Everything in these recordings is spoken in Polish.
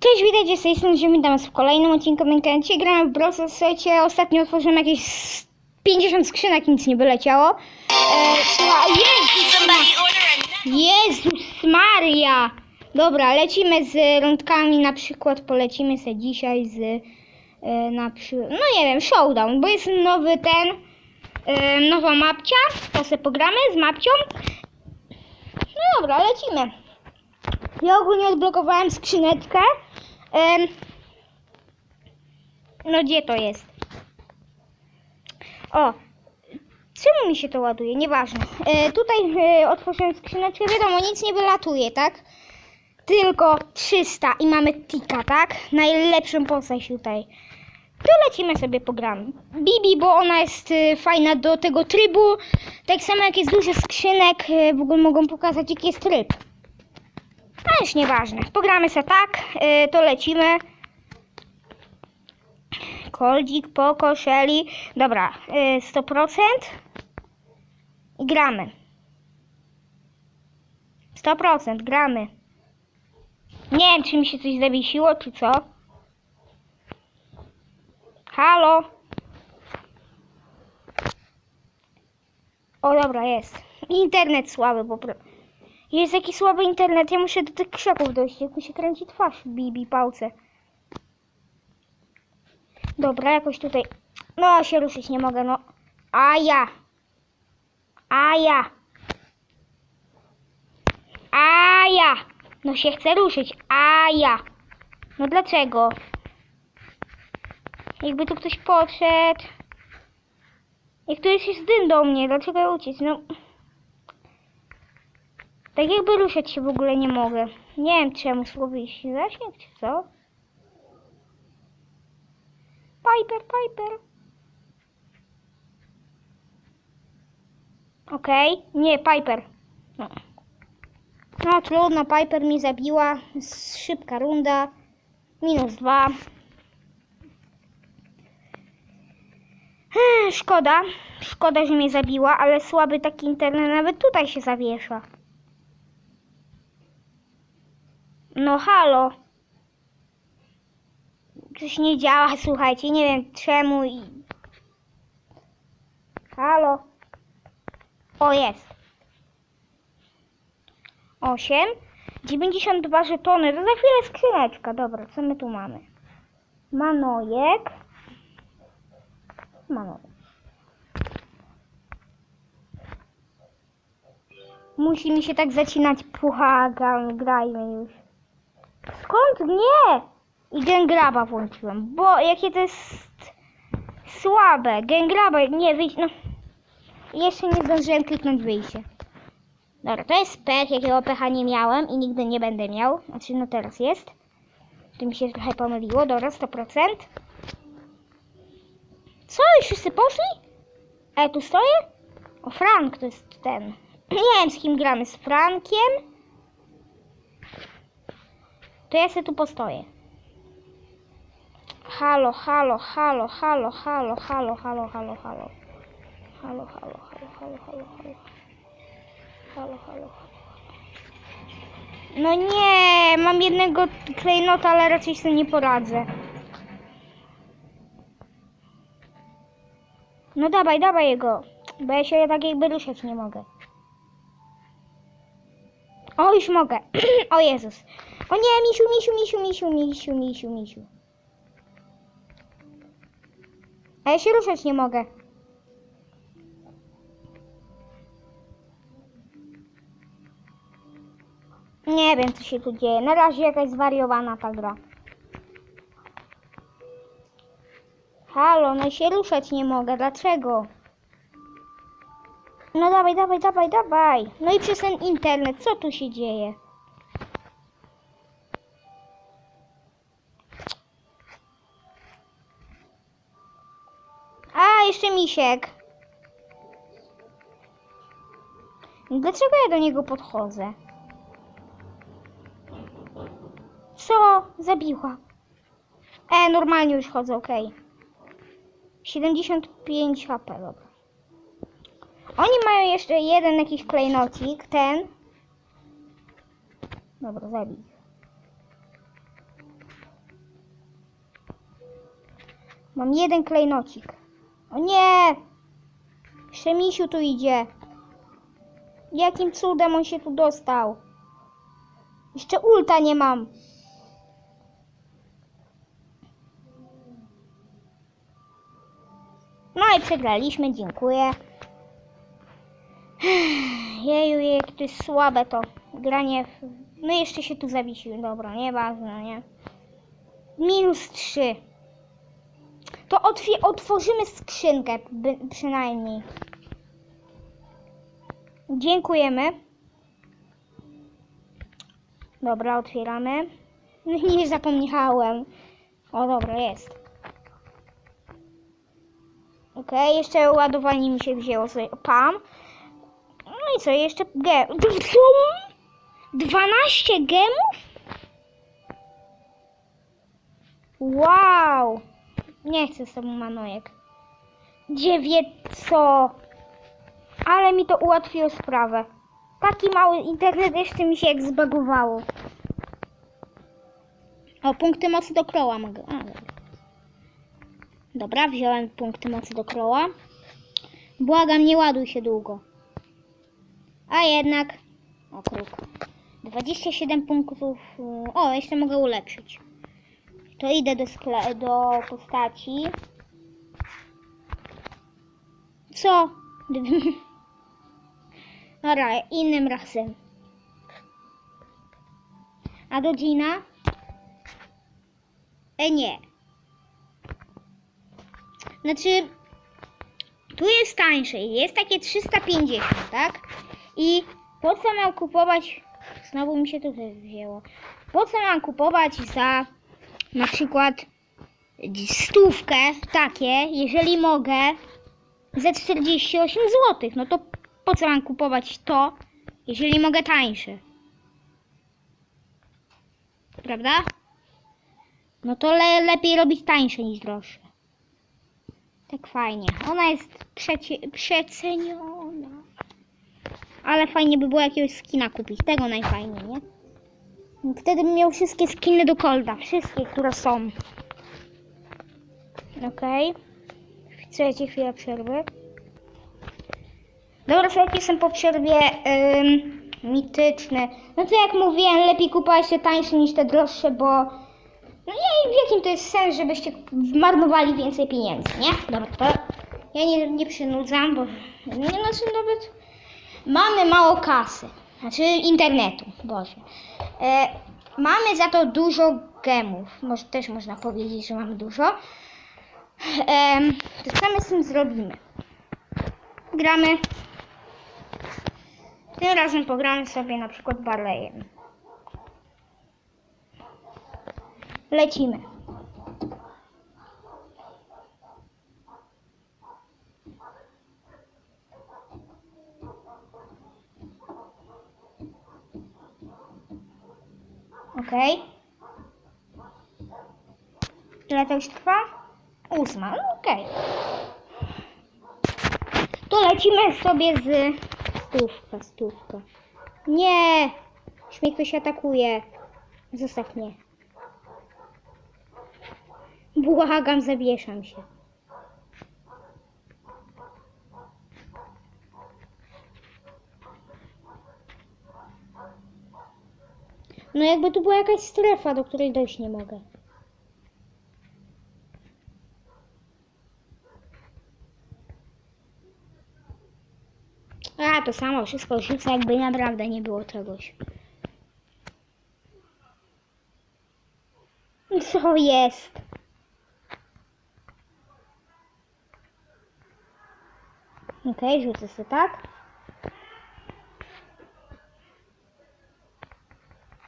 Cześć, witajcie z tej strony witam was w kolejnym odcinku Minecraft. Dzisiaj gramy w Brawl Starsie. Ostatnio otworzyłem jakieś s- 50 skrzynek, nic nie wyleciało. E, Jezus, Jezus Maria! Dobra, lecimy z rundkami, na przykład polecimy sobie dzisiaj z, e, na przykład, no nie wiem, Showdown, bo jest nowy ten, e, nowa mapcia, to sobie pogramy z mapcią. No dobra, lecimy. Ja ogólnie odblokowałem skrzyneczkę. No gdzie to jest? O, czemu mi się to ładuje? Nieważne. E, tutaj e, otworzyłem skrzyneczkę, wiadomo, nic nie wylatuje, tak? Tylko 300 i mamy tika, tak? Najlepszą postać tutaj. To lecimy sobie pogramy. Bibi, bo ona jest e, fajna do tego trybu. Tak samo jak jest dużo skrzynek, e, w ogóle mogą pokazać jaki jest tryb. No już nieważne. Pogramy se tak, y, to lecimy. Koldzik, Poko, Shelly. Dobra, y, 100%. I gramy. 100% gramy. Nie wiem, czy mi się coś zawiesiło, czy co. Halo? O, dobra, jest. Internet słaby, po prostu. Jest jakiś słaby internet, ja muszę do tych krzaków dojść, jak mi się kręci twarz Bibi pałce. Dobra, jakoś tutaj... No, się ruszyć nie mogę, no. A ja. A ja. A ja. No się chcę ruszyć, a ja. No dlaczego? Jakby tu ktoś podszedł. Jak tu jest dym do mnie, dlaczego ja uciec? No... Tak jakby ruszać się w ogóle nie mogę. Nie wiem czemu słowiś zasięg czy co? Piper, Piper. Okej, nie, Piper. No. no trudno, Piper mi zabiła. Szybka runda. Minus dwa. Szkoda. Szkoda, że mnie zabiła, ale słaby taki internet nawet tutaj się zawiesza. No halo. Coś nie działa, słuchajcie, nie wiem czemu i... Halo. O, jest. 8. 92 żetony, to za chwilę skrzyneczka. Dobra, co my tu mamy? Manojek. Manojek. Musi mi się tak zacinać pucha, gra- grajmy już. Skąd? Nie! I Gengraba włączyłem, bo jakie to jest słabe. Gengraba, nie wyjść, no. Jeszcze nie zdążyłem kliknąć wyjście. Dobra, to jest pech, jakiego pecha nie miałem i nigdy nie będę miał. Znaczy, no teraz jest. Tu mi się trochę pomyliło, dobra, 100%. Co, już wszyscy poszli? A ja tu stoję? O, Frank to jest ten. Nie wiem, z kim gramy, z Frankiem? To ja sobie tu postoję. Halo, halo, halo, halo, halo, halo, halo, halo, halo. Halo, halo, halo, halo, halo, halo. Halo, halo, halo. No nie, mam jednego klejnota, ale raczej sobie nie poradzę. No dawaj, dawaj jego, bo ja się tak jakby ruszać nie mogę. O, już mogę. o Jezus. O nie, misiu, misiu, misiu, misiu, misiu, misiu, misiu. A ja się ruszać nie mogę. Nie wiem, co się tu dzieje. Na razie jakaś zwariowana ta gra. Halo, no się ruszać nie mogę. Dlaczego? No dawaj, dawaj, dawaj, dawaj. No i przez ten internet, co tu się dzieje? Krzysiek. Dlaczego ja do niego podchodzę? Co? Zabiła. E, normalnie już chodzę, ok. 75 HP, dobra. Oni mają jeszcze jeden jakiś klejnocik, ten. Dobra, zabij. Mam jeden klejnocik. O nie! Szemisiu tu idzie. Jakim cudem on się tu dostał? Jeszcze ulta nie mam. No i przegraliśmy, dziękuję. Jeju, jak to jest słabe to granie. W... No jeszcze się tu zawiesił, dobra, nieważne, nie? Minus 3. To otworzymy skrzynkę, przynajmniej. Dziękujemy. Dobra, otwieramy. Nie zapomniałem. O, dobra, jest. Okej, jeszcze ładowanie mi się wzięło sobie. Pam. No i co, jeszcze ge... 12 gemów? Wow! Nie chcę sobie manojek. Dziewięć co? Ale mi to ułatwiło sprawę. Taki mały internet jeszcze mi się jak zbagowało. O, punkty mocy do kroła mogę. A, dobra. Dobra, wziąłem punkty mocy do kroła. Błagam, nie ładuj się długo. A jednak... O, kruk. 27 punktów. y, O, jeszcze mogę ulepszyć. To idę do, skle- do postaci. Co? Dobra, innym razem. A do Gina? E nie. Znaczy, tu jest tańsze. Jest takie 350, tak? I po co mam kupować? Znowu mi się tutaj wzięło. Po co mam kupować za na przykład stówkę takie, jeżeli mogę za 48 zł? No to po co mam kupować to, jeżeli mogę tańsze? Prawda? No to le lepiej robić tańsze niż droższe. Tak fajnie. Ona jest przeceniona. Ale fajnie by było jakiegoś skina kupić. Tego najfajniej, nie? Wtedy bym miał wszystkie skiny do Colda. Wszystkie, które są. Okej. Chcecie chwilę przerwy? Dobra, słuchajcie, jestem po przerwie ym, mityczny. No to jak mówiłem, lepiej kupować te tańsze niż te droższe, bo no i w jakim to jest sens, żebyście zmarnowali więcej pieniędzy, nie? Dobra, to ja nie, nie przynudzam, bo nie znaczy nawet mamy mało kasy, znaczy internetu, Boże. E, mamy za to dużo gemów, może też można powiedzieć, że mamy dużo. E, to co my z tym zrobimy? Gramy. Tym razem pogramy sobie na przykład Barleyem. Lecimy. Okej. Trwa? Ósma. No okej. To lecimy sobie z stówka, stówka. Nie! Już ktoś atakuje. Zostaw mnie. Błagam, zawieszam się. No jakby tu była jakaś strefa, do której dojść nie mogę. A, to samo, wszystko rzuca, jakby naprawdę nie było czegoś. Co jest? Okej, rzucę sobie tak.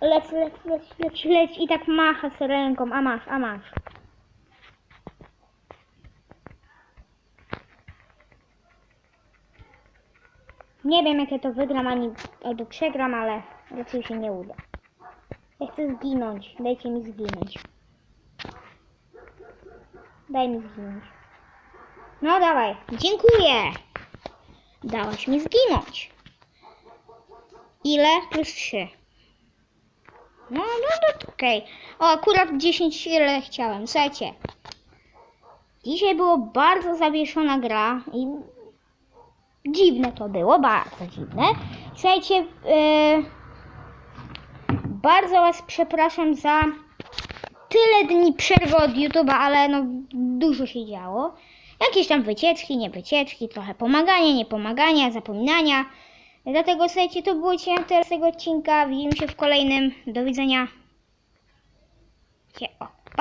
Leć, leć, leć, leć, leć i tak macha z ręką, a masz, a masz. Nie wiem jak ja to wygram ani albo przegram, ale raczej się nie uda. Ja chcę zginąć. Dajcie mi zginąć. Daj mi zginąć. No dawaj. Dziękuję. Dałaś mi zginąć. Ile? Plus 3. No, no, no, okej. O, akurat 10 ile chciałem. Słuchajcie. Dzisiaj było bardzo zawieszona gra i dziwne to było, bardzo dziwne. Słuchajcie, e, bardzo Was przepraszam za tyle dni przerwy od YouTube'a, ale no dużo się działo. Jakieś tam wycieczki, nie wycieczki, trochę pomagania, nie pomagania, zapominania. Dlatego słuchajcie, to było dzisiaj na tego odcinka. Widzimy się w kolejnym. Do widzenia. Cie- O.